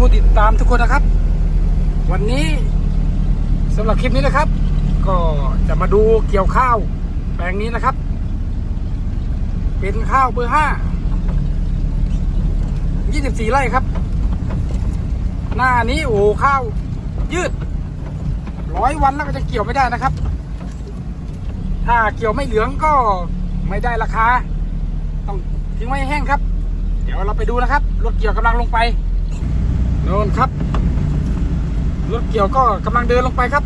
ผู้ติดตามทุกคนนะครับ วันนี้สำหรับคลิปนี้นะครับ ก็จะมาดูเกี่ยวข้าว แปลงนี้นะครับ เป็นข้าวเบอร์ห้า24ไร่ครับ หน้านี้โอ้ข้าว ยืดร้อยวันแล้วก็จะเกี่ยวไม่ได้นะครับ ถ้าเกี่ยวไม่เหลืองก็ไม่ได้ราคา ต้องทิ้งไว้ให้แห้งครับ เดี๋ยวเราไปดูนะครับ รถเกี่ยวกำลังลงไป โน่นครับ รถเกี่ยวก็กำลังเดินลงไปครับ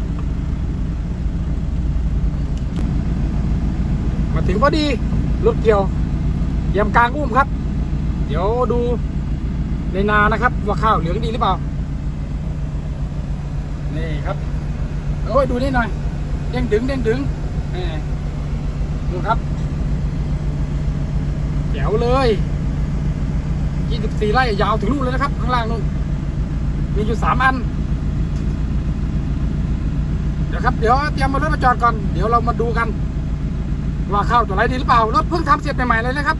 มาถึงพอดี รถเกี่ยวเยี่ยมกลางอุ้มครับ เดี๋ยวดูในนานะครับ ว่าข้าวเหลืองดีหรือเปล่า นี่ครับ โอ้ยดูนี่หน่อย เด้งดึงเด้งดึงแหมดูครับแจ๋วเลย 24 ไร่ยาวถึงนู่นเลยนะครับ ข้างล่างนู่น มีอยู่3อัน เดี๋ยวครับ เดี๋ยวเตรียมมารถมาจอดก่อน เดี๋ยวเรามาดูกัน ว่าเข้าตัวไหนดีหรือเปล่า รถเพิ่งทำเสร็จใหม่ๆเลยนะครับ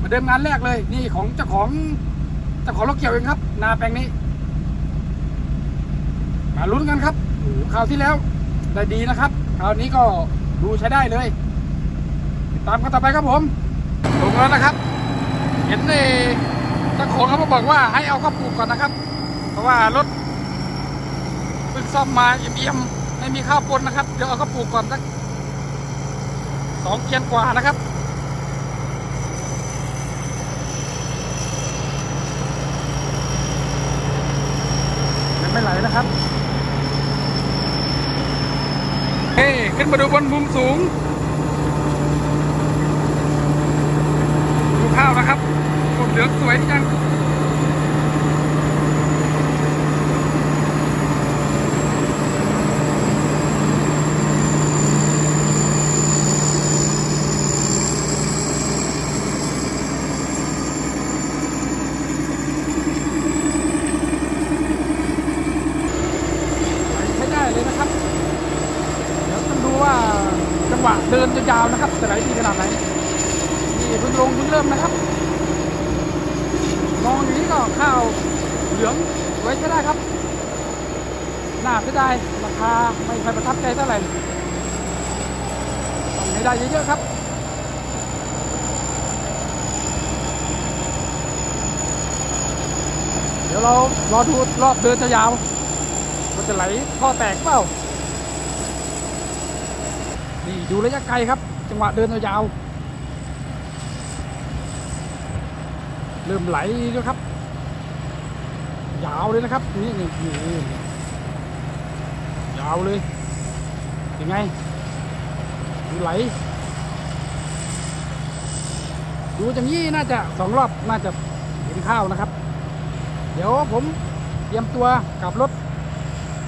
มาเดินงานแรกเลย นี่ของเจ้าของเจ้าของรถเกี่ยวเองครับ นาแปลงนี้ มาลุ้นกันครับคราวที่แล้วได้ดีนะครับ คราวนี้ก็ดูใช้ได้เลย ติดตามกันต่อไปครับผม ลงแล้วนะครับ เห็นในเจ้าของเขาบอกว่าให้เอาข้าปลูกก่อนนะครับ เพราะว่ารถเพิ่งซ่อมมาเอี่ยมๆไม่มีข้าวปนนะครับ เดี๋ยวเอาเข้าปลูกก่อนสักสองเกียนกว่านะครับยังไม่ไหลนะครับเฮ้ขึ้นมาดูบนมุมสูงดูข้าวนะครับกบเหลืองสวยจัง ใช้ได้เลยนะครับ เดี๋ยวต้องดูว่าจังหวะเดินยาวๆนะครับจะไหลดีขนาดไหน นี่เพิ่งลงเพิ่งเริ่มนะครับ มองอย่างนี้ก็ข้าวเหลืองสวยใช้ได้ครับ น่าเสียดายราคาไม่ค่อยประทับใจเท่าไหร่ต้องให้ ได้เยอะๆครับเดี๋ยวเรารอดูรอบเดินจะยาว มันจะไหลท่อแตกเปล่า นี่ดูระยะไกลครับ จังหวะเดินยาว เริ่มไหลแล้วครับ ยาวเลยนะครับ นี่นี่นี่ยาวเลย ยังไง ไหล ดูจังยี่น่าจะสองรอบน่าจะเห็นข้าวนะครับ เดี๋ยวผมเตรียมตัวกลับรถ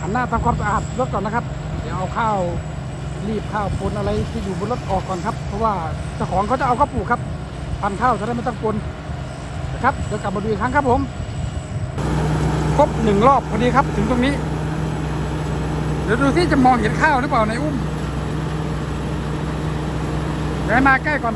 หันหน้าทำความสะอาดรถก่อนนะครับ เดี๋ยวเอาข้าวรีบข้าวปนอะไรที่อยู่บนรถออกก่อนครับ เพราะว่าเจ้าของเขาจะเอาข้าวปลูกครับพันข้าวจะได้ไม่ต้องปนนะครับเดี๋ยวกลับมาดูอีกครั้งครับผมครบหนึ่งรอบพอดีครับ ถึงตรงนี้ เดี๋ยวดูที่จะมองเห็นข้าวหรือเปล่าในอุ้ม เดี๋ยวให้มาใกล้ก่อน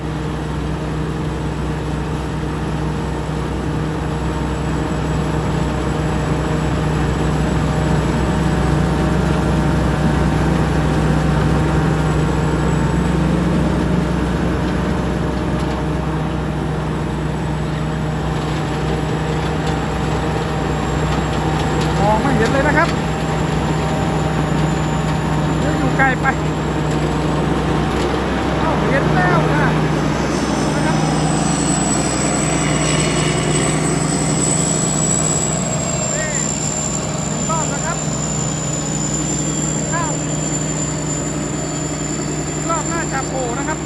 มองไม่เห็นเลยนะครับเดี๋ยวอยู่ไกลไปเอ้าเห็นแล้วนะนะครับนี่ถึงรอบนะครับข้าวรอบหน้าจะ โผล่นะครับ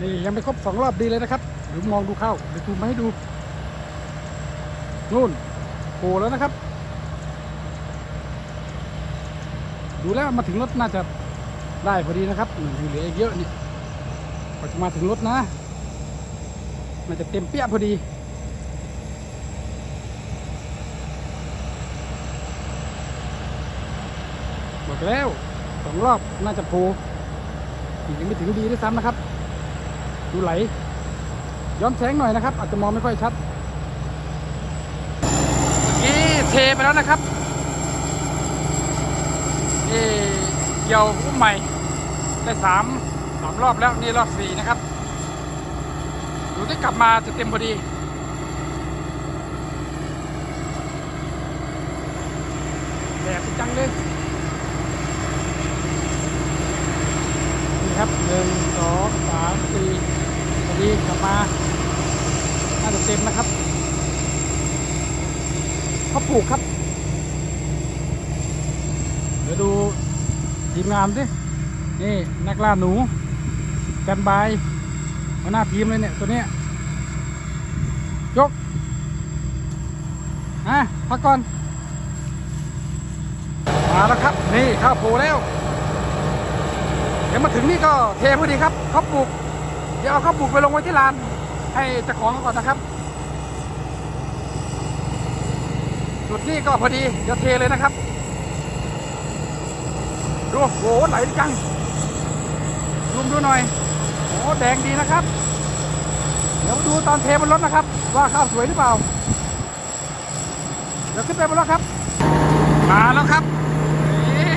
นี่ยังไม่ครบสองรอบดีเลยนะครับเดี๋ยวมองดูเข้าเดี๋ยวซูมาให้ดูนู่นโผล่แล้วนะครับ ดูแล้วมาถึงรถน่าจะได้พอดีนะครับยังเหลืออีกเยอะนี่พอจะมาถึงรถนะน่าจะเต็มเปี้ยพอดี อกแล้วสองรอบน่าจะโผล่ยังไม่ถึงดีด้วยซ้ำนะครับ ดูไหล ย้อนแสงหน่อยนะครับ อาจจะมองไม่ค่อยชัดเมื่อกี้เทไปแล้วนะครับเอ่เกี่ยวอุ้มใหม่ ได้สามสามรอบแล้วนี่รอบสี่นะครับดูได้กลับมาจะเต็มพอดีแดดจังเลย ครับหนึ่งสองสามสี่พอดีกลับมาน่าจะเต็มนะครับเขาปลูกครับ เดี๋ยวดูทีมงานสินี่นักล่าหนูแตนบายหัวหน้าทีมเลยเนี่ย ตัวเนี้ยยกอะพักก่อน มาแล้วครับ นี่ข้าวโพแล้ว เดี๋ยวมาถึงนี่ก็เทพอดีครับเขาปลูก เดี๋ยวเอาเขาปลูกไปลงไว้ที่ลาน ให้เจ้าของก่อนนะครับ จุดนี้ก็พอดีเดี๋ยวเทเลยนะครับ ดูโหไหลจังซูมดูหน่อยโอ้แดงดีนะครับ เดี๋ยวดูตอนเทบนรถนะครับ ว่าข้าวสวยหรือเปล่า เดี๋ยวขึ้นไปบนรถครับ มาแล้วครับนี่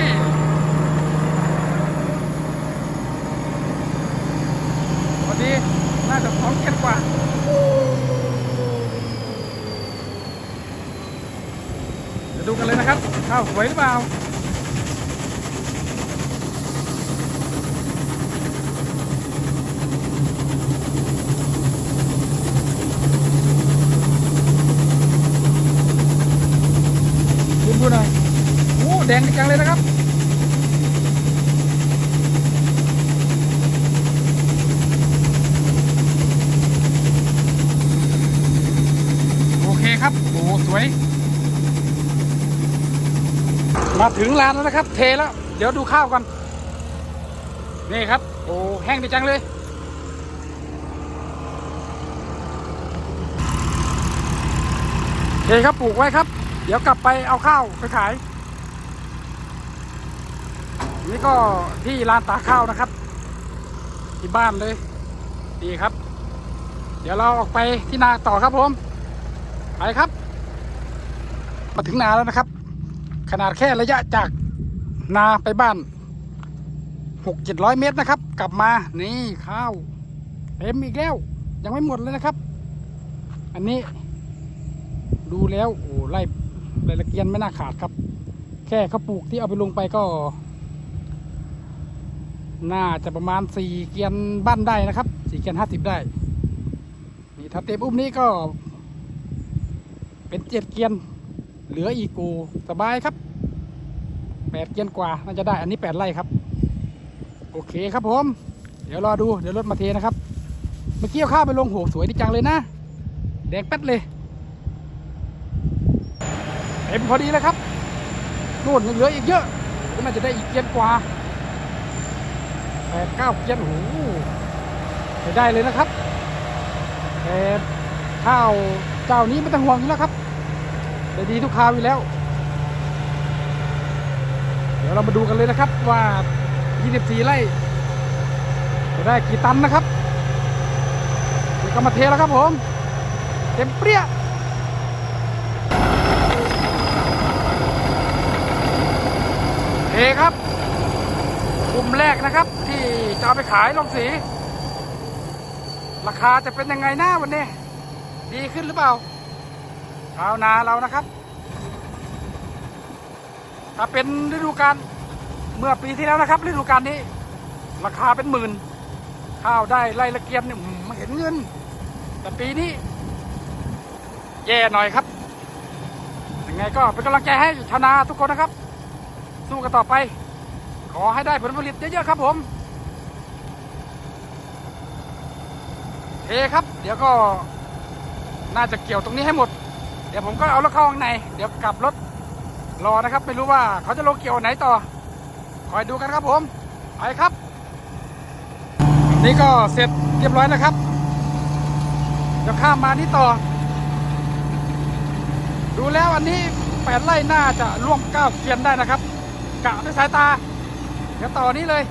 พอดี น่าจะสองเกียนกว่า เดี๋ยวดูกันเลย อ้าวสวยหรือเปล่าดูดูหน่อยโอ้แดงจังเลยนะครับโอเคครับโอ้สวย มาถึงร้านแล้วนะครับ เทแล้ว เดี๋ยวดูข้าวก่อนนี่ครับ โอ้แห้งดีจังเลย เทครับปลูกไว้ครับ เดี๋ยวกลับไปเอาข้าวไปขาย นี่ก็ที่ร้านตาข้าวนะครับ ที่บ้านเลยดีครับ เดี๋ยวเราออกไปที่นาต่อครับผม ไปครับ มาถึงนาแล้วนะครับ ขนาดแค่ระยะจากนาไปบ้านหกเจ็ดร้อยเมตรนะครับ กลับมานี่ข้าวเต็มอีกแล้ว ยังไม่หมดเลยนะครับ อันนี้ ดูแล้วโอ้ไล่ไล่ละเกียนไม่น่าขาดครับ แค่เขาปลูกที่เอาไปลงไปก็ น่าจะประมาณสี่เกียนบ้านได้นะครับสี่เกียนห้าสิบได้ นี่ถ้าเต็มอุ้มนี้ก็ เป็นเจ็ดเกียน เหลืออีกูสบายครับ แปดเกียนกว่าน่าจะได้อันนี้แปดไร่ครับ โอเคครับผม เดี๋ยวรอดูเดี๋ยวรถมาเทนะครับ เมื่อกี้เอาข้าวไปลงโหสวยดีจังเลยนะ แดงแป๊ดเลยเต็มพอดีเลยครับนู่นยังเหลืออีกเยอะก็น่าจะได้อีกเกียนกว่าแปดเก้าเกียนโอ้โหใช้ได้เลยนะครับแต่ข้าวเจ้านี้ไม่ต้องห่วงอยู่แล้วครับได้ดีทุกคราวอยู่แล้ว ยวเรามาดูกันเลยนะครับว่า 24 ไร่จะได้กี่ตันนะครับเดี๋ยวก็มาเทแล้วครับผม เต็มเปรี้ยเอครับกลุ่มแรกนะครับ ที่จะเอาไปขายลงสี ราคาจะเป็นยังไงหน้าวันนี้ ดีขึ้นหรือเปล่าชาวนาเรานะครับ ถ้าเป็นฤดูกาลเมื่อปีที่แล้วนะครับ ฤดูกาลนี้ ราคาเป็นหมื่น ข้าวได้ไรละเกียนเนี่ยมไม่เห็นเงิน แต่ปีนี้ แย่หน่อยครับยังไงก็เป็นกำลังใจให้ชาวนาทุกคนนะครับ สู้กันต่อไป ขอให้ได้ผลผลิตเยอะๆครับผมเทครับ เดี๋ยวก็น่าจะเกี่ยวตรงนี้ให้หมด เดี๋ยวผมก็เอารถเข้าข้างใน เดี๋ยวกลับรถ รอนะครับ ไม่รู้ว่าเขาจะลงเกี่ยวไหนต่อ คอยดูกันครับผม ไปครับ นี่ก็เสร็จเรียบร้อยนะครับเดี๋ยวข้ามมานี่ต่อ ดูแล้วอันนี้แปดไร่น่าจะร่วมเก้าเกียนได้นะครับ กะด้วยสายตา เดี๋ยวต่อนี้เลย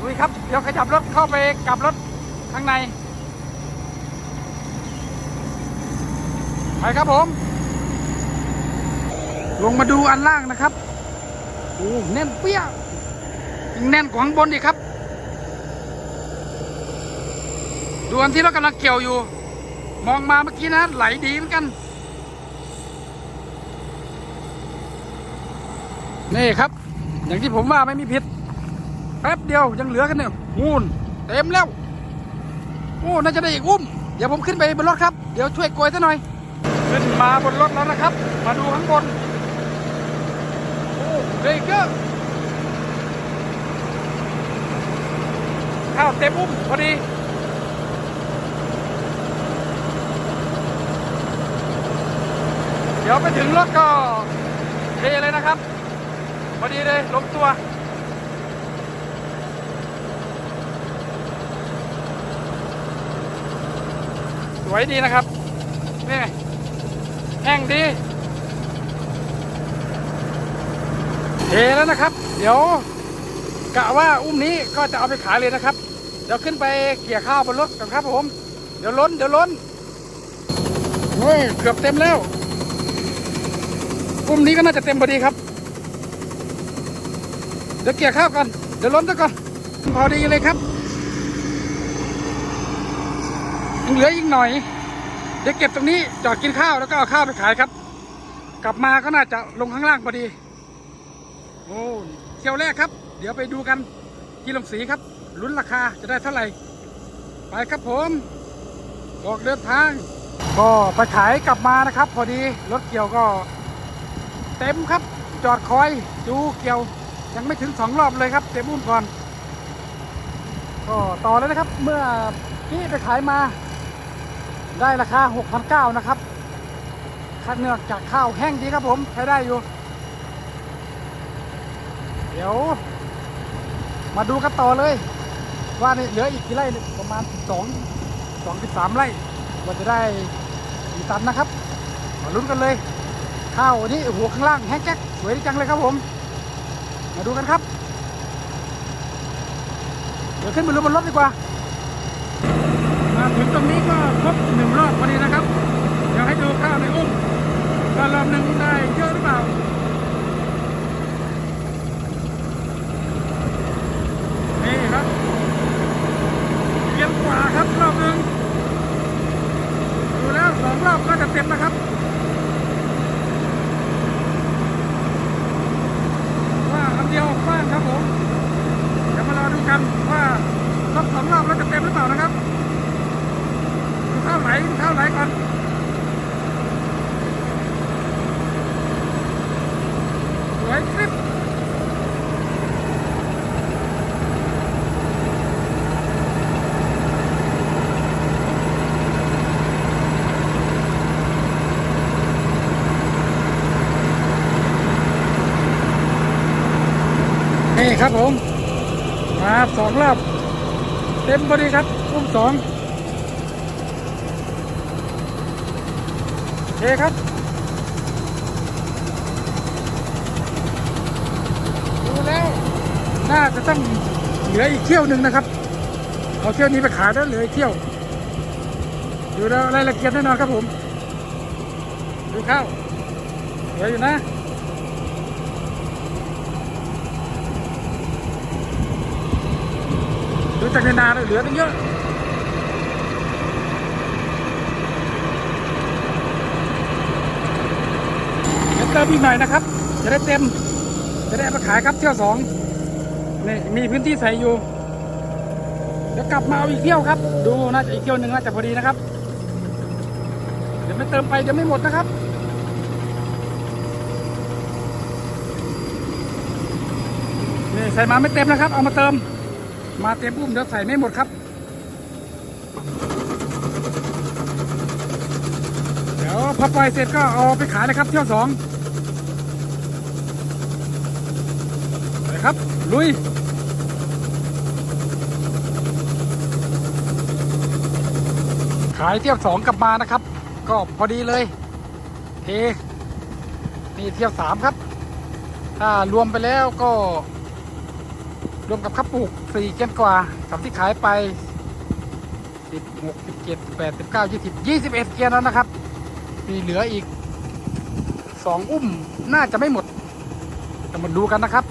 ลุยครับ เดี๋ยวขยับรถเข้าไปกลับรถข้างใน ไปครับผม ลงมาดูอันล่างนะครับโอ้แน่นเปี้ยยังแน่นกว่าข้างบนอีกครับดูอันที่เรากำลังเกี่ยวอยู่ มองมาเมื่อกี้นะ ไหลดีเหมือนกัน นี่ครับ อย่างที่ผมว่าไม่มีผิด แป๊บเดียวยังเหลือกันเนี่ยงูนเต็มแล้วโอ้น่าจะได้อีกอุ้ม เดี๋ยวผมขึ้นไปบนรถครับ เดี๋ยวช่วยโกยซะหน่อย ขึ้นมาบนรถแล้วนะครับ มาดูข้างบน เบรกเกอร์ข้าวเต็มอุ้มพอดีเดี๋ยวไปถึงรถก็เทเลยนะครับ พอดีเลยลงตัว สวยดีนะครับ นี่แห้งดี เทแล้วนะครับ เดี๋ยวกะว่าอุ้มนี้ก็จะเอาไปขายเลยนะครับ เดี๋ยวขึ้นไปเกี่ยข้าวบนรถกันครับผม เดี๋ยวล้นเดี๋ยวล้นเฮ้ยเกือบเต็มแล้ว อุ้มนี้ก็น่าจะเต็มพอดีครับ เดี๋ยวเกี่ยข้าวกันเดี๋ยวล้นซะก่อนพอดีเลยครับยังเหลืออีกหน่อย เดี๋ยวเก็บตรงนี้จอดกินข้าวแล้วก็เอาข้าวไปขายครับ กลับมาก็น่าจะลงข้างล่างพอดี โอ้เที่ยวแรกครับ เดี๋ยวไปดูกันที่ลงสีครับลุ้นราคาจะได้เท่าไหร่ ไปครับผมบอกเดินทาง ก็ไปขายกลับมานะครับ พอดีรถเกี่ยวก็ เต็มครับ จอดคอยดูเกี่ยว ยังไม่ถึงสองรอบเลยครับ เต็มอุ้มก่อน ก็ต่อเลยนะครับ เมื่อกี้ไปขายมา ได้ราคา6,900นะครับคัดเนื้อกจากข้าวแห้งดีครับผมใช้ได้อยู่ เดี๋ยว มาดูกันต่อเลย ว่านี่เหลืออีกกี่ไร่เนี่ยประมาณ2 2 3ไร่ว่าจะได้กี่ตันนะครับ มาลุ้นกันเลย ข้าวอันนี้หัวข้างล่างแห้งแก๊กสวยดีจังเลยครับผม มาดูกันครับ เดี๋ยวขึ้นไปดูบนรถดีกว่า มาถึงตรงนี้ก็ครบหนึ่งรอบพอดีนะครับ เดี๋ยวให้ดูข้าวในอุ้มว่ารอบหนึ่งได้เยอะหรือเปล่า นี่ครับเพียงกว่าครับรอบหนึ่งดูแล้วสองรอบก็จะเต็มนะครับ ว่าคำเดียวกว้างครับผม เดี๋ยวมารอดูกันว่าครบสองรอบแล้วจะเต็มหรือเปล่านะครับ ดูข้าวไหลดูข้าวไหลก่อนสวยคลิปนี่ ครับผมมาสองรอบเต็มพอดีครับอุ้มสองเคครับดูแล้วน่าจะต้องเหลืออีกเที่ยวหนึ่งนะครับ เอาเที่ยวนี้ไปขายแล้วเหลืออีกเที่ยวดูแล้วรายละเอียดแน่นอนครับผม ดูข้าวเหลืออยู่นะ ดูจากในนาเหลือตั้งเยอะเดี๋ยวเติมอีกหน่อยนะครับ จะได้เต็ม จะได้เอาไปขายครับเที่ยวสองนี่มีพื้นที่ใส่อยู่ เดี๋ยวกลับมาเอาอีกเที่ยวครับ ดูน่าจะอีกเที่ยวหนึ่งน่าจะพอดีนะครับ เดี๋ยวไม่เติมไปเดี๋ยวไม่หมดนะครับนี่ใส่มาไม่เต็มนะครับ เอามาเติม มาเต็มปุ้มเดี๋ยวใส่ไม่หมดครับ เดี๋ยวพอปล่อยเสร็จก็เอาไปขายเลยครับเที่ยวสองไปครับ ลุยขายเที่ยวสองกลับมานะครับ ก็พอดีเลยเทนี่เที่ยวสามครับ ถ้ารวมไปแล้วก็ รวมกับข้าวปลูกสี่เกียนกว่ากับที่ขายไปสิบหกสิบเจ็ดแปดสิบเก้ายี่สิบยี่สิบเอ็ดเกียนแล้วนะครับ มีเหลืออีกสองอุ้มน่าจะไม่หมดจะมาดูกันนะครับ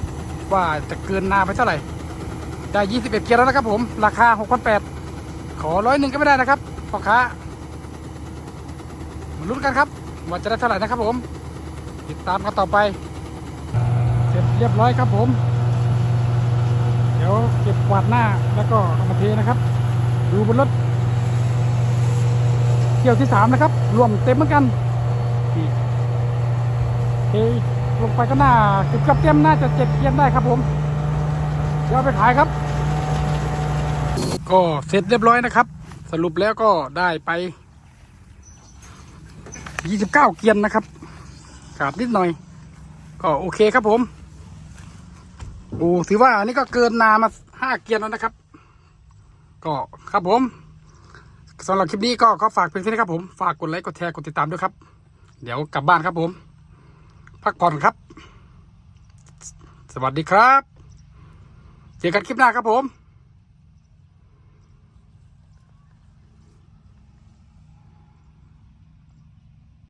ว่าจะเกินนาไปเท่าไหร่ ได้ยี่สิบเอ็ดเกียร์แล้วนะครับผม ราคาหกพันแปดขอร้อยหนึ่งก็ไม่ได้นะครับพ่อค้ามาลุ้นกันครับว่าจะได้เท่าไหร่นะครับผม ติดตามกันต่อไป เสร็จเรียบร้อยครับผม ดี๋ยวเก็บกวาดหน้าแล้วก็เอามาเทนะครับ ดูบนรถเที่ยวที่สามนะครับ รวมเต็มเหมือนกันเทลงไปก็น่าเกือบกับเต็มน่าจะเจ็ดเกียร์ได้ครับผมเดี๋ยวเอาไปขายครับ ก็เสร็จเรียบร้อยนะครับ สรุปแล้วก็ได้ไป29เกียนนะครับขาดนิดหน่อย ก็โอเคครับผม โอ้ถือว่าอันนี้ก็เกินนามาห้าเกียร์แล้วนะครับ ก็ครับผมสำหรับคลิปนี้ก็ขอฝากเพียงเท่านี้ครับผม ฝากกดไลค์กดแชร์กดติดตามด้วยครับ เดี๋ยวกลับบ้านครับผม พักผ่อนครับ สวัสดีครับ เจอกันคลิปหน้าครับผม